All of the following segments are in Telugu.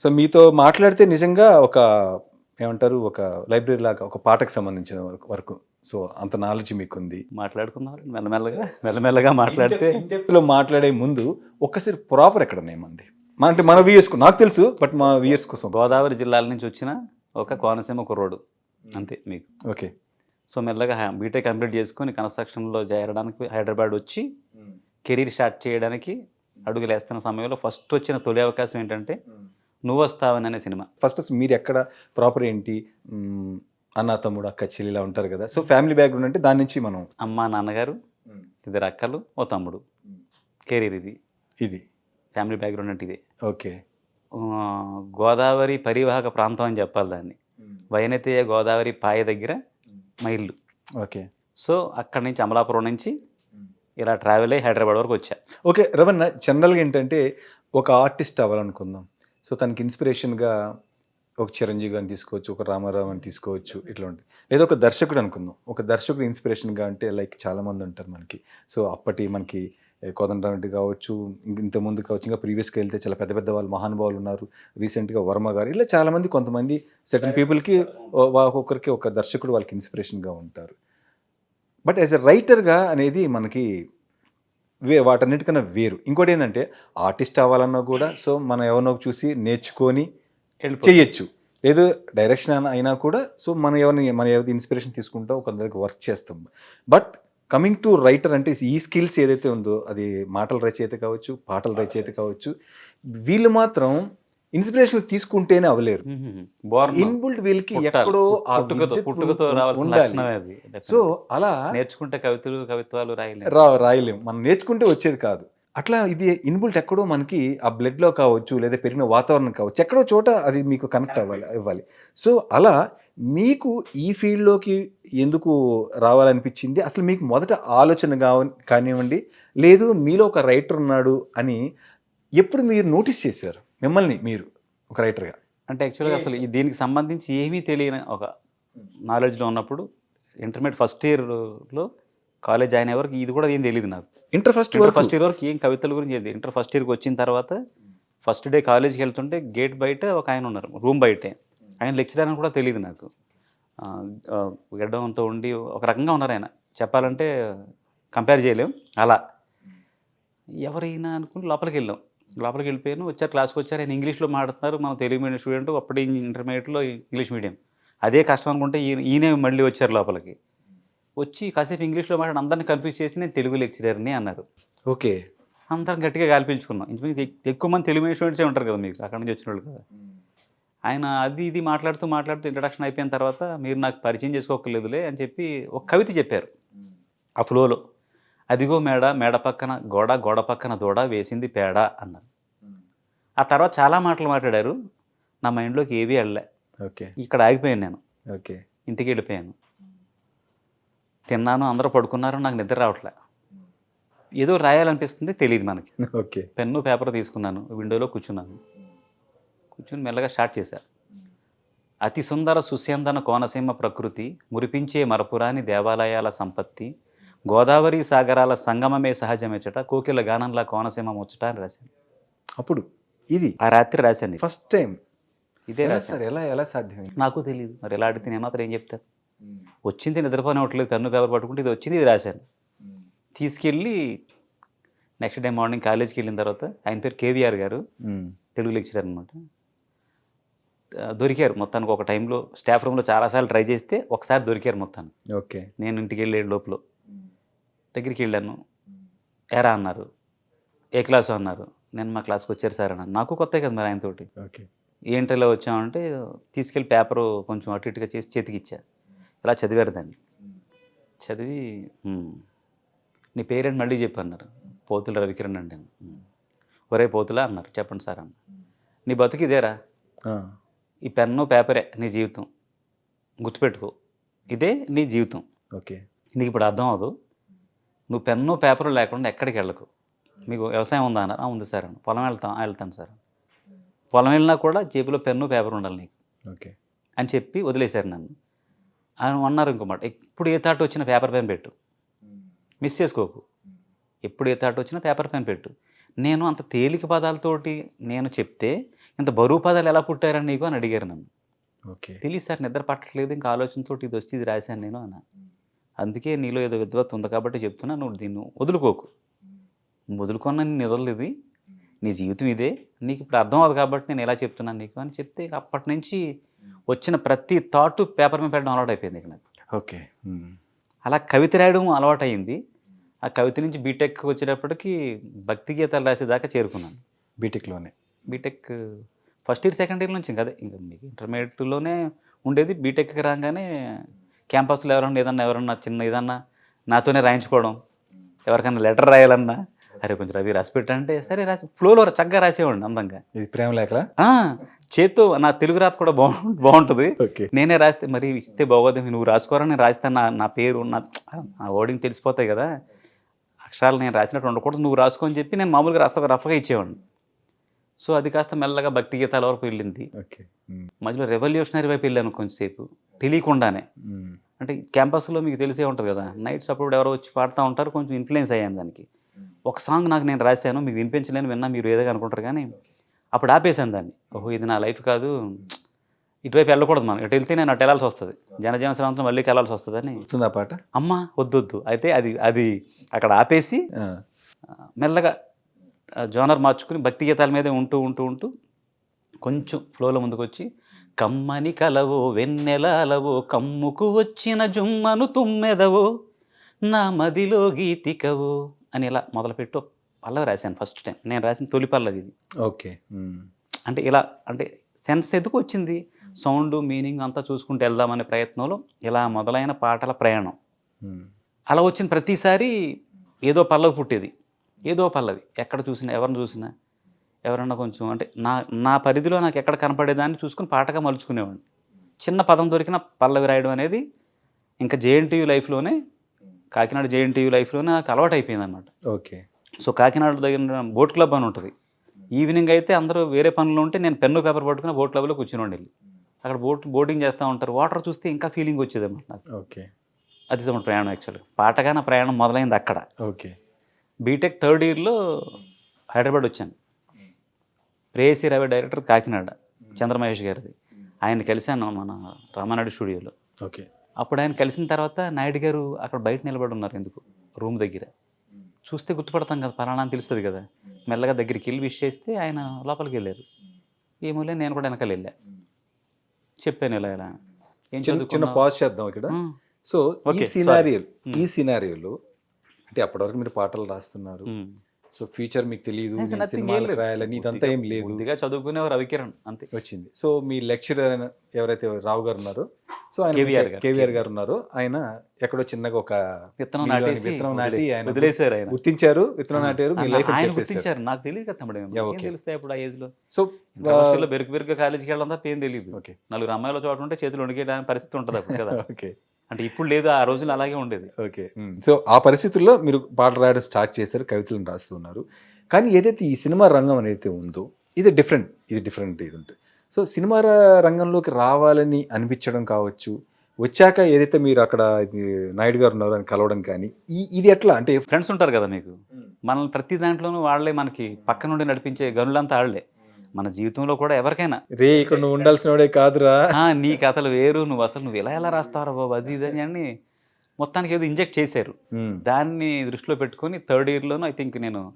సో మీతో మాట్లాడితే నిజంగా ఒక ఏమంటారు ఒక లైబ్రరీ లాగా ఒక పాటకు సంబంధించిన వరకు- వరకు. సో అంత నాలెడ్జ్ మీకు ఉంది మాట్లాడుకున్నారు మెల్లమెల్లగా మెల్లమెల్లగా మాట్లాడితే. In-depth లో మాట్లాడే ముందు ఒక్కసారి ప్రాపర్ ఎక్కడ నేమంది మన అంటే మన వ్యూయర్స్ నాకు తెలుసు బట్ మా వ్యూయర్స్ కోసం. గోదావరి జిల్లాల నుంచి వచ్చిన ఒక కోనసీమ కుర్రోడు. అంతే మీకు. ఓకే సో మెల్లగా బీటెక్ కంప్లీట్ చేసుకొని కన్స్ట్రక్షన్లో చేరడానికి హైదరాబాద్ వచ్చి కెరీర్ స్టార్ట్ చేయడానికి అడుగులు వేస్తున్న సమయంలో ఫస్ట్ వచ్చిన తొలి అవకాశం ఏంటంటే నువ్వు వస్తావని అనే సినిమా. ఫస్ట్ అసలు మీరు ఎక్కడ ప్రాపర్ ఏంటి? అన్న తమ్ముడు అక్క చెల్లి ఇలా ఉంటారు కదా. సో ఫ్యామిలీ బ్యాక్గ్రౌండ్ అంటే దాని నుంచి మనం అమ్మ నాన్నగారు ఇద్దరు అక్కలు ఓ తమ్ముడు. కెరీర్ ఇది. ఇది. ఫ్యామిలీ బ్యాక్గ్రౌండ్ అంటే ఇదే. ఓకే. ఆ, గోదావరి పరివాహక ప్రాంతం అని చెప్పాలి దాన్ని. వైనతీయ గోదావరి పాయ దగ్గర మా ఇల్లు. ఓకే. సో అక్కడి నుంచి అమలాపురం నుంచి ఇలా ట్రావెల్ అయ్యి హైదరాబాద్ వరకు వచ్చా. ఓకే రవణ జనరల్గా ఏంటంటే ఒక ఆర్టిస్ట్ అవ్వాలనుకుందాం. సో తనకి ఇన్స్పిరేషన్గా ఒక చిరంజీవి గారిని తీసుకోవచ్చు ఒక రామారావు అని తీసుకోవచ్చు ఇట్లా ఉంటుంది లేదా ఒక దర్శకుడు అనుకుందాం. ఒక దర్శకుడు ఇన్స్పిరేషన్గా అంటే లైక్ చాలామంది ఉంటారు మనకి. సో అప్పటి మనకి ఏ, కావచ్చు ఇంతకుముందు కావచ్చు ఇంకా ప్రీవియస్గా వెళ్తే చాలా పెద్ద పెద్ద వాళ్ళు మహానుభావులు ఉన్నారు. రీసెంట్గా వర్మ గారు ఇలా చాలామంది కొంతమంది సెటన్ పీపుల్కి ఒక్కొక్కరికి ఒక దర్శకుడు వాళ్ళకి ఇన్స్పిరేషన్గా ఉంటారు. బట్ యాజ్ ఎ రైటర్గా అనేది మనకి వే వాటన్నిటికన్నా వేరు. ఇంకోటి ఏంటంటే ఆర్టిస్ట్ అవ్వాలన్నా కూడా సో మనం ఎవరినో చూసి నేర్చుకొని చేయొచ్చు లేదు డైరెక్షన్ అయినా అయినా కూడా సో మనం ఎవరిని మన ఎవరి ఇన్స్పిరేషన్ తీసుకుంటాం కొందరికి వర్క్ చేస్తాం. బట్ కమింగ్ టు రైటర్ అంటే ఈ స్కిల్స్ ఏదైతే ఉందో అది మాటల రచయిత కావచ్చు పాటల రచయిత కావచ్చు వీళ్ళు మాత్రం ఇన్స్పిరేషన్ తీసుకుంటేనే అవ్వలేరు. ఇన్బుల్డ్ వీళ్ళకి. ఎక్కడో ఉండాలి. సో అలా నేర్చుకుంటే కవితలు కవిత్వాలు రాయలేదు రా రాయలేం. మనం నేర్చుకుంటే వచ్చేది కాదు. అట్లా ఇది ఇన్బుల్ట్ ఎక్కడో మనకి ఆ బ్లడ్లో కావచ్చు లేదా పెరిగిన వాతావరణం కావచ్చు ఎక్కడో చోట అది మీకు కనెక్ట్ అవ్వాలి ఇవ్వాలి. సో అలా మీకు ఈ ఫీల్డ్లోకి ఎందుకు రావాలనిపించింది? అసలు మీకు మొదట ఆలోచన కావ కానివ్వండి లేదు మీలో ఒక రైటర్ ఉన్నాడు అని ఎప్పుడు మీరు నోటీస్ చేశారు? మిమ్మల్ని మీరు? ఒక రైటర్గా అంటే యాక్చువల్గా అసలు ఈ దీనికి సంబంధించి ఏమీ తెలియని ఒక నాలెడ్జ్లో ఉన్నప్పుడు ఇంటర్మీడియట్ ఫస్ట్ ఇయర్లో కాలేజ్ జాయిన్ అయ్యే వరకు ఇది కూడా ఏం తెలియదు నాకు. ఇంటర్ ఫస్ట్ వరకు ఫస్ట్ ఇయర్ వరకు ఏం కవితల గురించి తెలియదు. ఇంటర్ ఫస్ట్ ఇయర్కి వచ్చిన తర్వాత ఫస్ట్ డే కాలేజ్కి వెళ్తుంటే గేట్ బయట ఒక ఆయన ఉన్నారు రూమ్ బయటే. ఆయన లెక్చరర్ అని కూడా తెలియదు నాకు. గడ్డంతో ఉండి ఒక రకంగా ఉన్నారు ఆయన. చెప్పాలంటే కంపేర్ చేయలేం. అలా. ఎవరైనా అనుకుని లోపలికి వెళ్ళాం. లోపలికి వెళ్ళిపోయాను వచ్చారు క్లాస్కి వచ్చారు. ఆయన ఇంగ్లీష్లో మాట్లాడుతున్నారు. మన తెలుగు మీడియం స్టూడెంట్ అప్పుడు ఇంటర్మీడియట్లో ఇంగ్లీష్ మీడియం. అదే కష్టం అనుకుంటే ఈయన ఈయనే మళ్ళీ వచ్చారు లోపలికి. వచ్చి కాసేపు ఇంగ్లీష్లో మాట్లాడి అందరిని కన్ఫ్యూజ్ చేసి నేను తెలుగు లెక్చరర్ని అన్నారు. ఓకే. అందరం గట్టిగా గాలి పీల్చుకున్నాం ఇంచుమించు ఎక్- ఎక్కువ మంది తెలుగు మీడియం స్టూడెంట్సే ఉంటారు కదా మీకు అక్కడ నుంచి వచ్చిన వాళ్ళు కదా. ఆయన అది ఇది మాట్లాడుతూ మాట్లాడుతూ ఇంట్రడక్షన్ అయిపోయిన తర్వాత మీరు నాకు పరిచయం చేసుకోకర్లేదులే అని చెప్పి ఒక కవిత చెప్పారు. ఆ ఫ్లోలో. అదిగో మేడ మేడ పక్కన గోడ గోడ పక్కన దూడ వేసింది పేడ అన్నారు ఆ తర్వాత చాలా మాటలు మాట్లాడారు. నా మైండ్లోకి ఏవి వెళ్ళలే. ఓకే. ఇక్కడ ఆగిపోయాను నేను. ఓకే. ఇంటికి వెళ్ళిపోయాను. తిన్నాను అందరూ పడుకున్నారు నాకు నిద్ర రావట్లే. ఏదో రాయాలనిపిస్తుంది తెలియదు మనకి. ఓకే. పెన్ను పేపర్ తీసుకున్నాను విండోలో కూర్చున్నాను. కూర్చుని మెల్లగా స్టార్ట్ చేశా. అతి సుందర సుస్యందన కోనసీమ ప్రకృతి మురిపించే మరపురాని దేవాలయాల సంపత్తి గోదావరి సాగరాల సంగమమే సహజమెచ్చట కోకిల గానంలా కోనసీమ ముచ్చట అని రాశాను అప్పుడు ఇది ఆ రాత్రి రాశాను. ఫస్ట్ టైం ఇదే సార్ ఎలా ఎలా సాధ్యమైంది? నాకు తెలియదు మరి ఎలా అడిగితే నేను మాత్రం ఏం చెప్తాను? వచ్చింది నిద్రపోనివ్వట్లేదు పెన్ను పేపర్ పట్టుకుంటే ఇది వచ్చింది ఇది రాశాను. తీసుకెళ్ళి నెక్స్ట్ డే మార్నింగ్ కాలేజ్కి వెళ్ళిన తర్వాత ఆయన పేరు కేవీఆర్ గారు. మ్మ్. తెలుగు లెక్చరర్ అనమాట దొరికారు మొత్తానికి ఒక టైంలో స్టాఫ్ రూమ్లో చాలాసార్లు ట్రై చేస్తే ఒకసారి దొరికారు మొత్తానికి. ఓకే నేను ఇంటికి వెళ్ళే లోపల. దగ్గరికి వెళ్ళాను. ఎరా అన్నారు. ఏ క్లాసు అన్నారు. నేను మా క్లాస్కి వచ్చారు సార్ అన్నాను. నాకు కొత్త కదా మరి ఆయనతోటి. ఓకే. ఏంటి ఇలా వచ్చామంటే తీసుకెళ్ళి పేపరు కొంచెం అటు ఇటుగా చేసి చేతికి ఇచ్చా. ఇలా చదివారు దాన్ని. చదివి "హ్మ్, నీ పేరేంటి మళ్ళీ చెప్పు అన్నారు. పోతుల రవికిరణ్ అండి. ఒరే పోతులా అన్నారు. చెప్పండి సార్ అన్న నీ బతుకు ఇదేరా. ఈ పెన్ను పేపరే నీ జీవితం. గుర్తుపెట్టుకో. ఇదే నీ జీవితం. ఓకే. నీకు ఇప్పుడు అర్థం అవదు నువ్వు పెన్ను పేపరు లేకుండా ఎక్కడికి వెళ్ళకు. మీకు వ్యవసాయం ఉందా అన్నారు. "ఆ, ఉంది సార్ అన్న పొలం వెళ్తాం "ఆ, వెళ్తాను సార్ పొలం వెళ్ళినా కూడా జేబులో పెన్ను పేపర్ ఉండాలి నీకు. ఓకే. అని చెప్పి వదిలేశారు నన్ను. ఆయన అన్నారు ఇంకో మాట ఎప్పుడు ఏ తాట వచ్చినా పేపర్ పెన్ పెట్టు. మిస్ చేసుకోకు. ఎప్పుడు ఏ తాట వచ్చినా పేపర్ పెన్ పెట్టు. నేను అంత తేలిక పదాలతోటి నేను చెప్తే ఇంత బరువు పదాలు ఎలా పుట్టారని నీకు? అని అడిగారు నన్ను. ఓకే. తెలియదు సార్ నిద్ర పట్టట్లేదు ఇంకా ఆలోచనతో ఇది వచ్చి ఇది రాశాను నేను అన్న. అందుకే నీలో ఏదో విద్వత్ ఉంది కాబట్టి చెప్తున్నా నువ్వు దీన్ని వదులుకోకు. నువ్వు వదులుకున్నా నేను వదలలేదు నీ జీవితం ఇదే? నీకు ఇప్పుడు అర్థం అవుతుంది కాబట్టి నేను ఎలా చెప్తున్నాను నీకు అని చెప్తే అప్పటి నుంచి వచ్చిన ప్రతి థాట్ పేపర్ మీద పెట్టడం అలవాటు అయిపోయింది ఇక నాకు. ఓకే. అలా కవిత రాయడం అలవాటు అయింది. ఆ కవిత నుంచి బీటెక్ వచ్చేటప్పటికి భక్తి గీతాలు రాసేదాకా చేరుకున్నాను. బీటెక్లోనే BTech first year second year నుంచి ఇంకా అదే. ఇంకా మీకు ఇంటర్మీడియట్లోనే ఉండేది. బీటెక్కి రాగానే క్యాంపస్లో ఎవరన్నా ఏదన్నా ఎవరన్నా చిన్న ఏదన్నా నాతోనే రాయించుకోవడం ఎవరికైనా లెటర్ రాయాలన్నా అరే కొంచెం రవి రాసి పెట్టంటే సరే రాసి ఫ్లోలో చక్కగా రాసేవాడిని అందంగా. ఇది ప్రేమ లేఖలా? ఆ, చేత్తో నా తెలుగు రాత కూడా బాగు బాగుంటుంది. నేనే రాస్తే మరి ఇస్తే బాగోదు నువ్వు రాసుకోరా నేను రాస్తాను నా నా పేరు నా నా ఓడింగ్ తెలిసిపోతాయి కదా. అక్షరాలు నేను రాసినట్టు ఉండకూడదు నువ్వు రాసుకో అని చెప్పి నేను మామూలుగా రాస్తా రఫ్గా ఇచ్చేవాడిని. సో అది కాస్త మెల్లగా భక్తి గీతాల వరకు వెళ్ళింది. మధ్యలో రెవల్యూషనరీ వైపు వెళ్ళాను కొంచెంసేపు తెలియకుండానే. అంటే క్యాంపస్లో మీకు తెలిసే ఉంటుంది కదా నైట్స్ అప్పుడు ఎవరో వచ్చి పాడుతూ ఉంటారు కొంచెం ఇన్ఫ్లుయెన్స్ అయ్యాను దానికి. ఒక సాంగ్ నాకు నేను రాశాను మీకు వినిపించలేను విన్నా మీరు ఏదో అనుకుంటారు కానీ అప్పుడు ఆపేశాను దాన్ని. ఓహో ఇది నా లైఫ్ కాదు. ఇటువైపు వెళ్ళకూడదు మనం. ఇటు వెళ్తే నేను అటు వెళ్ళాల్సి వస్తుంది. జనజీవన శ్రాంతం మళ్ళీ వెళ్ళాల్సి వస్తుంది అని గుర్తుందా పాట? అమ్మ వద్దొద్దు. అయితే అది అది అక్కడ ఆపేసి మెల్లగా జోనర్ మార్చుకుని భక్తి గీతాల మీదే ఉంటూ ఉంటూ ఉంటూ కొంచెం ఫ్లోలో ముందుకు వచ్చి కమ్మని కలవో వెన్నెలాలవో కమ్ముకు వచ్చిన జుమ్మను తుమ్మెదవో నా మదిలో గీతికవో అని ఇలా మొదలుపెట్టు పల్లవి రాశాను ఫస్ట్ టైం. నేను రాసిన తొలి పల్లవి ఇది. ఓకే. అంటే ఇలా అంటే సెన్స్ ఎందుకు వచ్చింది? సౌండ్ మీనింగ్ అంతా చూసుకుంటూ వెళ్దామనే ప్రయత్నంలో ఇలా మొదలైన పాటల ప్రయాణం. అలా వచ్చిన ప్రతిసారి ఏదో పల్లవి పుట్టేది. ఏదో పల్లవి ఎక్కడ చూసినా ఎవరిని చూసినా ఎవరన్నా కొంచెం అంటే నా నా పరిధిలో నాకు ఎక్కడ కనపడేదాన్ని చూసుకుని పాటగా మలుచుకునేవాడిని. చిన్న పదం దొరికిన పల్లవి రాయడం అనేది ఇంకా జేఎన్టీయూ లైఫ్లోనే కాకినాడ జేఎన్టీయూ లైఫ్లోనే నాకు అలవాటు అయిపోయింది అనమాట ఓకే. సో కాకినాడ దగ్గర బోట్ క్లబ్ అని ఉంటుంది. ఈవినింగ్ అయితే అందరూ వేరే పనులు ఉంటే నేను పెన్ను పేపర్ పట్టుకుని బోట్ క్లబ్లో కూర్చుని వెళ్ళి. అక్కడ బోట్ బోటింగ్ చేస్తూ ఉంటారు. వాటర్ చూస్తే ఇంకా ఫీలింగ్ వచ్చేది అనమాట నాకు. ఓకే. అది మన ప్రయాణం యాక్చువల్గా. పాటగా నా ప్రయాణం మొదలైంది అక్కడ. ఓకే. బీటెక్ థర్డ్ ఇయర్లో హైదరాబాద్ వచ్చాను. ప్రేయసీ రవి డైరెక్టర్ కాకినాడ చంద్రమహేష్ గారిది. ఆయన కలిశాను మన రామానాయుడు స్టూడియోలో. ఓకే. అప్పుడు ఆయన కలిసిన తర్వాత నాయుడు గారు అక్కడ బయట నిలబడి ఉన్నారు ఎందుకు? రూమ్ దగ్గర. చూస్తే గుర్తుపడతాం కదా పలానా అని తెలుస్తుంది కదా. మెల్లగా దగ్గరికి వెళ్ళి విష్ చేస్తే ఆయన లోపలికి వెళ్ళారు. ఏమోలే నేను కూడా వెనకాల వెళ్ళా. చెప్పాను ఇలా ఇలా. ఏం చిన్న? పాజ్ చేద్దాం ఇక్కడ. సో ఈ Okay, సినారియో sorry. ఈ సినారియోలో అంటే అప్పటివరకు మీరు పాటలు రాస్తున్నారు. సో ఫ్యూచర్ మీకు తెలియదు లేదు. రాయాలని ఇదంతా ఏం లేదు. ముందుగా చదువుకునేవారు రవికిరణ్ అంతే. వచ్చింది. సో మీ లెక్చరర్ ఎవరైతే రావు గారు ఉన్నారో సో ఆయన కేవీఆర్ గారు. ఉన్నారో. ఆయన ఎక్కడో చిన్నగా ఒక విత్తనం నాటేసి విత్తనం నాటి ఆయన వదిలేశారు ఆయన. గుర్తించారు విత్తనం నాటారు మీ లైఫ్ ఆయన గుర్తించారు. నాకు తెలియదు కదా తమ్ముడు. తెలుస్తాయి అప్పుడు ఆ ఏజ్లో? సో ఇంటర్మర్షియల్లో బెరుకు బెరుకు కాలేజీకి వెళ్ళడం తప్ప ఏం తెలియదు ఓకే నలుగురు అమ్మాయిల చోట ఉంటే చేతులు వణికేయడానికి పరిస్థితి ఉంటుంది అప్పుడు కదా. ఓకే అంటే ఇప్పుడు లేదు ఆ రోజులు అలాగే ఉండేది. ఓకే. సో ఆ పరిస్థితుల్లో మీరు పాటలు రాయడం స్టార్ట్ చేశారు కవితలను రాస్తున్నారు. కానీ ఏదైతే ఈ సినిమా రంగం అనేది ఉందో ఇది డిఫరెంట్ ఇది డిఫరెంట్ ఇది ఉంటుంది సో సినిమా రంగంలోకి రావాలని అనిపించడం కావచ్చు. వచ్చాక ఏదైతే మీరు అక్కడ నాయుడు గారు ఉన్నారు అని కలవడం కానీ ఈ ఇది ఎట్లా? అంటే ఫ్రెండ్స్ ఉంటారు కదా మీకు. మనల్ని ప్రతి దాంట్లోనూ వాళ్ళే మనకి పక్క నుండి నడిపించే గనులంతా వాళ్ళే మన జీవితంలో కూడా ఎవరికైనా. రే ఇక్కడ నువ్వు ఉండాల్సినోడే కాదురా. "ఆ, నీ కథలు వేరు నువ్వు అసలు నువ్వు ఎలా ఎలా రాస్తావరా బాబు? అది ఇది అని మొత్తానికి ఏదో ఇంజెక్ట్ చేశారు. దాన్ని దృష్టిలో పెట్టుకొని థర్డ్ ఇయర్లోనూ ఐ థింక్ నేను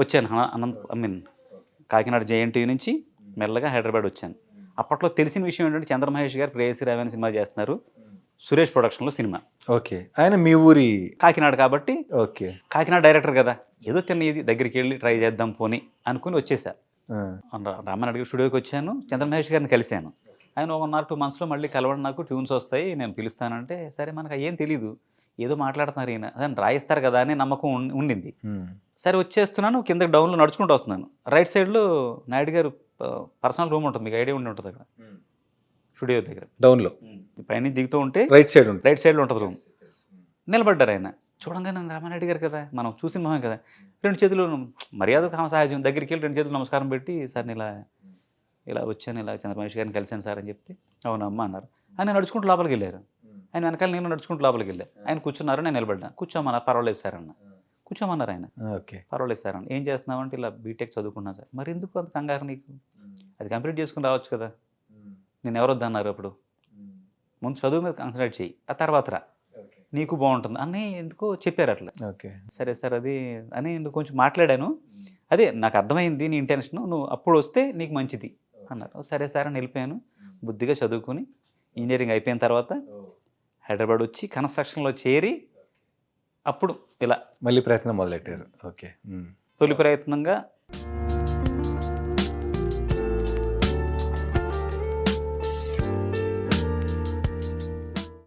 వచ్చాను. అన- Anantha I mean Kakinada JNT నుంచి మెల్లగా హైదరాబాద్ వచ్చాను. అప్పట్లో తెలిసిన విషయం ఏంటంటే చంద్రమహేష్ గారు ప్రేయసి రావు అనే సినిమా చేస్తున్నారు. సురేష్ ప్రొడక్షన్లో సినిమా. ఓకే. ఆయన మీ ఊరి కాకినాడ కాబట్టి ఓకే. కాకినాడ డైరెక్టర్ కదా. ఏదో తిన్న ఇది దగ్గరికి వెళ్ళి ట్రై చేద్దాం పోని అనుకుని వచ్చేసా. ఆ, రామనాయుడు గారి స్టూడియోకి వచ్చాను. చంద్రమహేష్ గారిని కలిశాను. ఆయన ఒక వన్ ఆర్ టూ మంత్స్లో మళ్ళీ కలవడం నాకు ట్యూన్స్ వస్తాయి నేను పిలుస్తానంటే సరే మనకు ఏం తెలీదు. ఏదో మాట్లాడుతున్నారు ఈయన. అదే రాయిస్తారు కదా అని నమ్మకం ఉండింది. సరే వచ్చేస్తున్నాను కింద డౌన్లో నడుచుకుంటూ వస్తున్నాను. రైట్ సైడ్లో నాయుడు గారు పర్సనల్ రూమ్ ఉంటుంది మీకు ఐడియా ఉండి ఉంటుంది అక్కడ. స్టూడియో దగ్గర. డౌన్లో. పైన దిగుతూ ఉంటే రైట్ సైడ్ ఉంటుంది. రైట్ సైడ్లో ఉంటుంది రూమ్. నిలబడ్డారు ఆయన. చూడంగానే నన్ను రామారెడ్డి గారు కదా మనం చూసిన మొహం కదా. రెండు చేతులు మర్యాద సహజం. దగ్గరికి వెళ్ళి రెండు చేతులు నమస్కారం పెట్టి సార్ నేను ఇలా ఇలా వచ్చాను ఇలా చంద్రమహేష్ గారిని కలిశాను సార్ అని చెప్తే అవునమ్మా అన్నారు. ఆయన నడుచుకుంటూ లోపలికి వెళ్ళారు. ఆయన వెనకాల నేను నడుచుకుంటూ లోపలికి వెళ్ళాను ఆయన కూర్చున్నారు నేను నిలబడ్డా. కూర్చోమన్నారు పర్వాలేదు సార్ అన్న. కూర్చోమన్నారు ఆయన. ఓకే. పర్వాలేదు సార్ అన్న. ఏం చేస్తున్నావు అంటే ఇలా బీటెక్ చదువుకున్నా సార్. మరి ఎందుకు అంత కంగారు నీకు? అది కంప్లీట్ చేసుకుని రావచ్చు కదా. నేను ఎవరు వద్దన్నారు అప్పుడు ముందు చదువు మీద కాన్సన్ట్రేట్ చేయి ఆ తర్వాత రా. నీకు బాగుంటుంది అని ఎందుకో చెప్పారు అట్లా. ఓకే. సరే సార్ అది అని ఎందుకు కొంచెం మాట్లాడాను. అదే నాకు అర్థమైంది నీ ఇంటెన్షన్ నువ్వు అప్పుడు వస్తే నీకు మంచిది అన్నారు. సరే సార్ అని వెళ్ళిపోయాను. బుద్ధిగా చదువుకుని ఇంజనీరింగ్ అయిపోయిన తర్వాత హైదరాబాద్ వచ్చి కన్స్ట్రక్షన్లో చేరి అప్పుడు ఇలా మళ్ళీ ప్రయత్నం మొదలెట్టారు. ఓకే. తొలి ప్రయత్నంగా